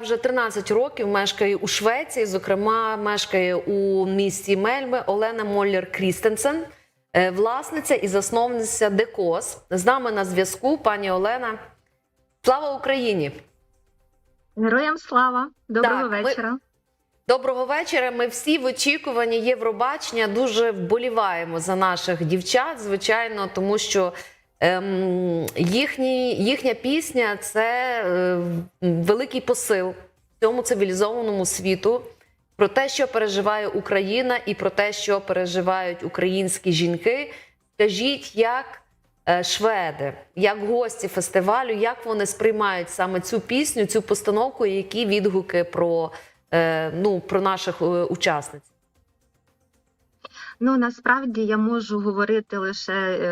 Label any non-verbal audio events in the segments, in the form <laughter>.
Вже 13 років мешкає у Швеції, зокрема, мешкає у місті Мельми Олена Моллер Крістенсен, е, власниця і засновниця Декос. З нами на зв'язку пані Олена. Слава Україні! Героям слава, доброго Так, ми- вечора. Доброго вечора. Ми всі в очікуванні Євробачення дуже вболіваємо за наших дівчат, звичайно, тому що ем, їхні, їхня пісня це е, великий посил цьому цивілізованому світу про те, що переживає Україна, і про те, що переживають українські жінки. Скажіть, як е, шведи, як гості фестивалю, як вони сприймають саме цю пісню, цю постановку, які відгуки про, е, ну, про наших е, учасниць? Ну насправді я можу говорити лише е,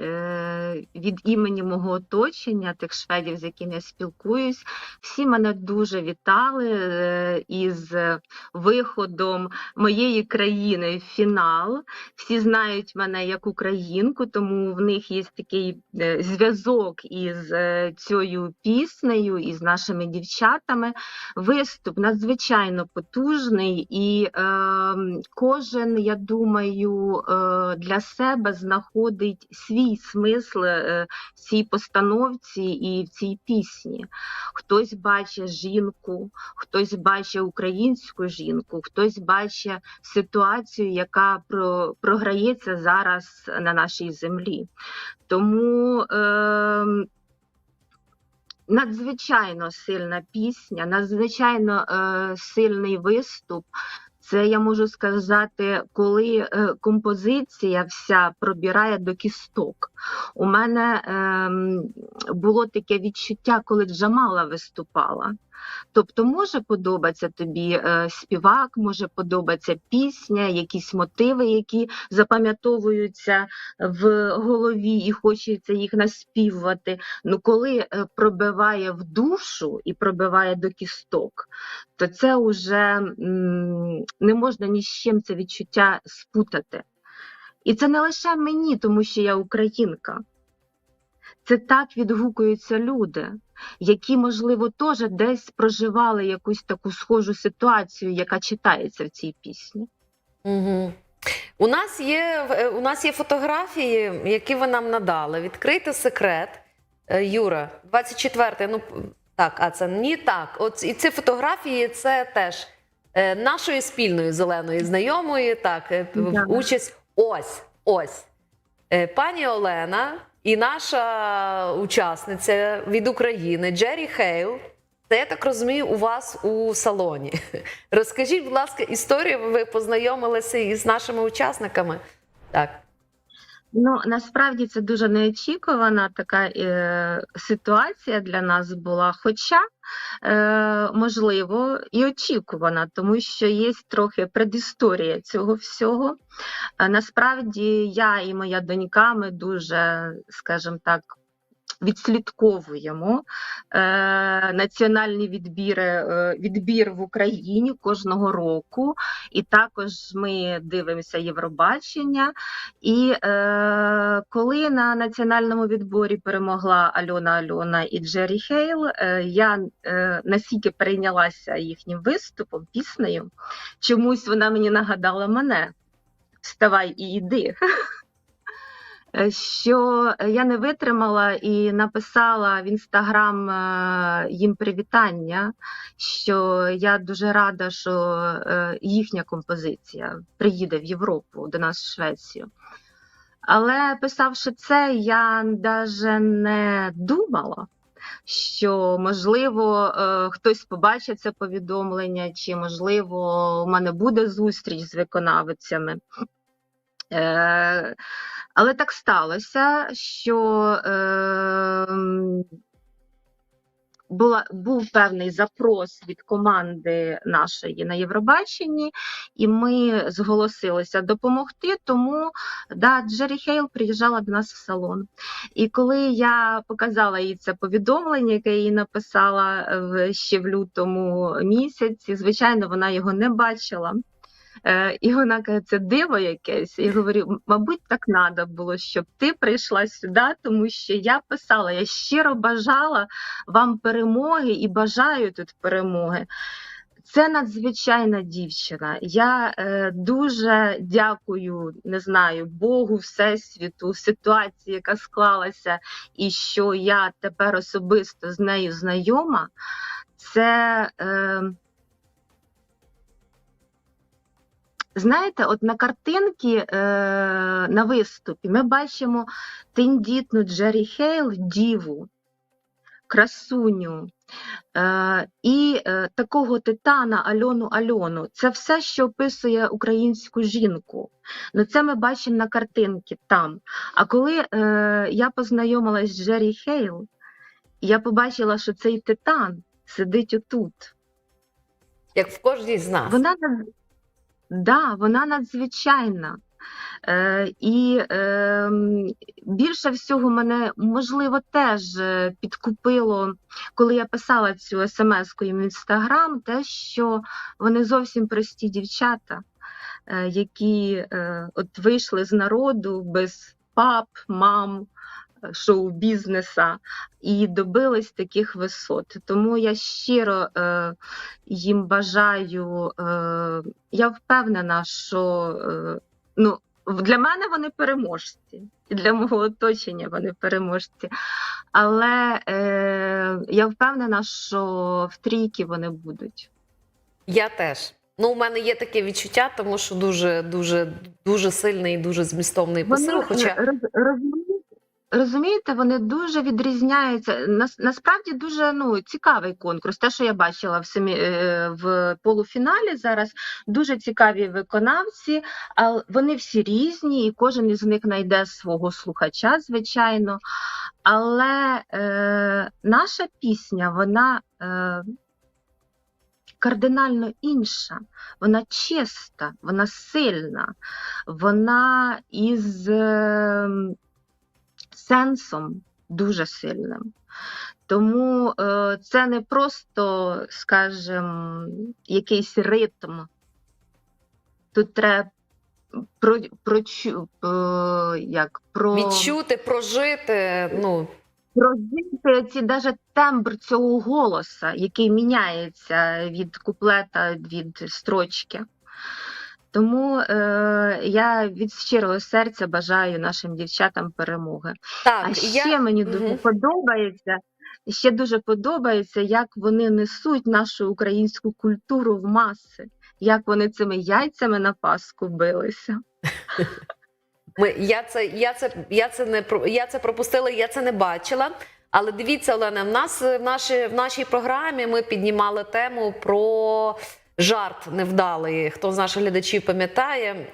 е, від імені мого оточення, тих шведів, з якими я спілкуюсь. Всі мене дуже вітали е, із виходом моєї країни в фінал. Всі знають мене як українку, тому в них є такий е, зв'язок із е, цією піснею, із нашими дівчатами. Виступ надзвичайно потужний, і е, кожен, я думаю, е, для себе знаходить свій смисл е, в цій постановці і в цій пісні. Хтось бачить жінку, хтось бачить українську жінку, хтось бачить ситуацію, яка програється зараз на нашій землі. Тому. Е, Надзвичайно сильна пісня, надзвичайно е, сильний виступ. Це я можу сказати, коли е, композиція вся пробирає до кісток. У мене ем, було таке відчуття, коли Джамала виступала. Тобто, може подобатися тобі е, співак, може подобатися пісня, якісь мотиви, які запам'ятовуються в голові і хочеться їх наспівувати. Ну, коли е, пробиває в душу і пробиває до кісток, то це вже не можна ні з чим це відчуття спутати. І це не лише мені, тому що я українка. Це так відгукуються люди, які, можливо, теж десь проживали якусь таку схожу ситуацію, яка читається в цй пісні. Угу. У нас є е, у нас є фотографії, які ви нам надали. Відкрийте секрет, Е, Юра, 24 Ну так, а це ні так. От і ці фотографії це теж нашої спільної зеленої знайомої. Так, е, Да. участь. Ось, ось. Е, Пані Олена і наша учасниця від України Джері Хейл. Це я так розумію, у вас у салоні. <laughs> Розкажіть, будь ласка, історію. Ви познайомилися із нашими учасниками? Так. Ну насправді це дуже неочікувана така е, ситуація для нас була. Хоча, е, можливо, і очікувана, тому що є трохи предісторія цього всього. Е, насправді, я і моя донька ми дуже, скажімо так, відслідковуємо е, національні відбіри, е, відбір в Україні кожного року, і також ми дивимося Євробачення. І е, коли на національному відборі перемогла Альона Альона і Джері Хейл, е, я е, настільки перейнялася їхнім виступом, піснею, чомусь вона мені нагадала мене. Вставай і йди. Е, Що я не витримала і написала в інстаграм е, їм привітання, що я дуже рада, що е, їхня композиція приїде в Європу до нас в Швецію. Але писавши це, я навіть не думала, що можливо е, хтось побачить це повідомлення, чи можливо у мене буде зустріч з виконавицями. Е, але так сталося, що е, була, був певний запрос від команди нашої на Євробаченні, і ми зголосилися допомогти. Тому да, Джері Хейл приїжджала до нас в салон. І коли я показала їй це повідомлення, яке я їй написала в, ще в лютому місяці, звичайно, вона його не бачила. Е, і вона каже, це диво якесь. Я говорю, мабуть, так треба було, щоб ти прийшла сюди, тому що я писала, я щиро бажала вам перемоги і бажаю тут перемоги. Це надзвичайна дівчина. Я е, дуже дякую, не знаю, Богу, Всесвіту, ситуації, яка склалася, і що я тепер особисто з нею знайома. Це, е, знаєте, от на картинці е, на виступі ми бачимо тендітну Джері Хейл, діву, красуню. Е, і е, такого титана Альону Альону. Це все, що описує українську жінку. Ну, це ми бачимо на картинці там. А коли е, я познайомилась з Джері Хейл, я побачила, що цей титан сидить отут. Як в кожній з нас. Вона да, вона надзвичайна. Е, і е, більше всього мене можливо теж е, підкупило, коли я писала цю смс-ку їм в інстаграм, те, що вони зовсім прості дівчата, е, які е, от вийшли з народу без пап, мам, шоу-бізнеса і добились таких висот. Тому я щиро е, їм бажаю. Е, я впевнена, що е, ну, для мене вони переможці, і для мого оточення вони переможці. Але е, я впевнена, що в трійки вони будуть. Я теж. Ну, у мене є таке відчуття, тому що дуже, дуже, дуже сильний і дуже змістовний посил. Вони, Хоча роз, розумієте, розумієте, вони дуже відрізняються. Нас, насправді дуже ну, цікавий конкурс. Те, що я бачила в, семі, е, в полуфіналі зараз, дуже цікаві виконавці, а вони всі різні, і кожен із них знайде свого слухача, звичайно. Але е, наша пісня, вона. Е, Кардинально інша, вона чиста, вона сильна, вона із е, сенсом дуже сильним. Тому е, це не просто, скажімо, якийсь ритм. Тут треба про, прочу, е, як, про, відчути, прожити, ну, прожити ці даже тембр цього голоса, який міняється від куплета, від строчки. Тому е, я від щирого серця бажаю нашим дівчатам перемоги. так, А я... ще мені дуже Мгм. подобається. Ще дуже подобається, як вони несуть нашу українську культуру в маси, як вони цими яйцями на Пасху билися. Ми, я, це, я, це, я, це не, я це пропустила, я це не бачила. Але дивіться, Олена, в нас в нашій, в нашій програмі ми піднімали тему про жарт невдалий. Хто з наших глядачів пам'ятає?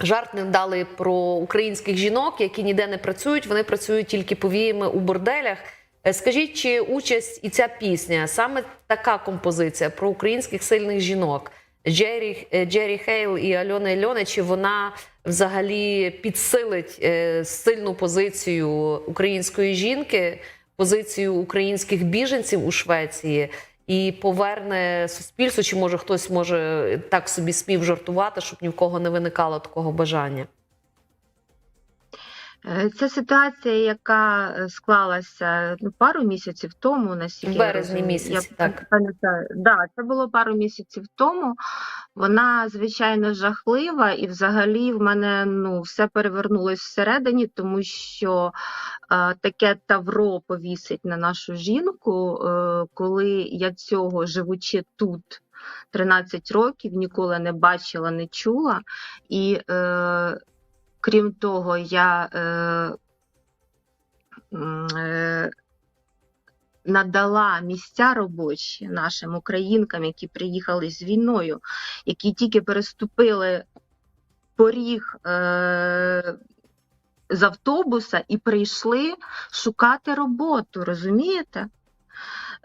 Жарт невдалий про українських жінок, які ніде не працюють, вони працюють тільки повіями у борделях. Е, Скажіть, чи участь і ця пісня, саме така композиція про українських сильних жінок, Джері, е, Джері Хейл і Альони Альони, чи вона взагалі підсилить е, сильну позицію української жінки, позицію українських біженців у Швеції і поверне суспільству? Чи може хтось може так собі спів жартувати, щоб ні в кого не виникало такого бажання? Е, Це ситуація, яка е, склалася ну, пару місяців тому, наскільки березні місяці, я так. пам'ятаю. Да, це було пару місяців тому. Вона звичайно жахлива, і взагалі в мене ну все перевернулось всередині, тому що е, таке тавро повісить на нашу жінку, е, коли я цього живучи тут. 13 років ніколи не бачила, не чула. І е, крім того, я е, е, надала місця робочі нашим українкам, які приїхали з війною, які тільки переступили поріг е, з автобуса і прийшли шукати роботу, розумієте?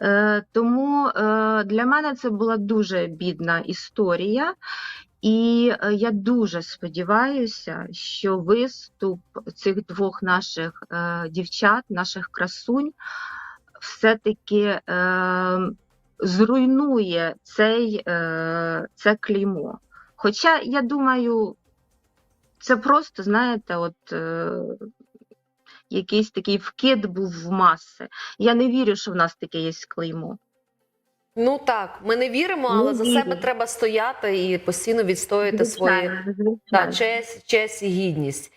Е, тому е, для мене це була дуже бідна історія, і е, я дуже сподіваюся, що виступ цих двох наших е, дівчат, наших красунь, все-таки е, зруйнує цей, це клеймо. Хоча я думаю, це просто, знаєте, от е, якийсь такий вкид був в маси. Я не вірю, що в нас таке є клеймо. Ну так, ми не віримо, але Не за вірю. себе треба стояти і постійно Звичайно, звичайно. Честь, честь і гідність.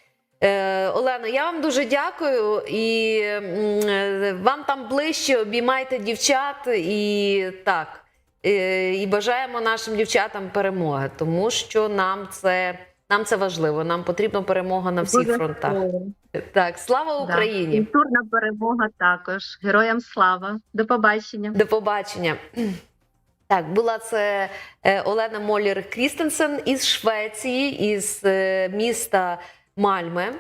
Е, Олена, я вам дуже дякую і е, вам там ближче обіймайте дівчат і так. е, І бажаємо нашим дівчатам перемоги, тому що нам це, нам це важливо. Нам потрібна перемога на всіх фронтах. Так, слава Да. Україні! Культурна перемога також. Героям слава. До побачення. До побачення. Так, була це е, Олена Молір Крістенсен із Швеції, із е, міста Мальме.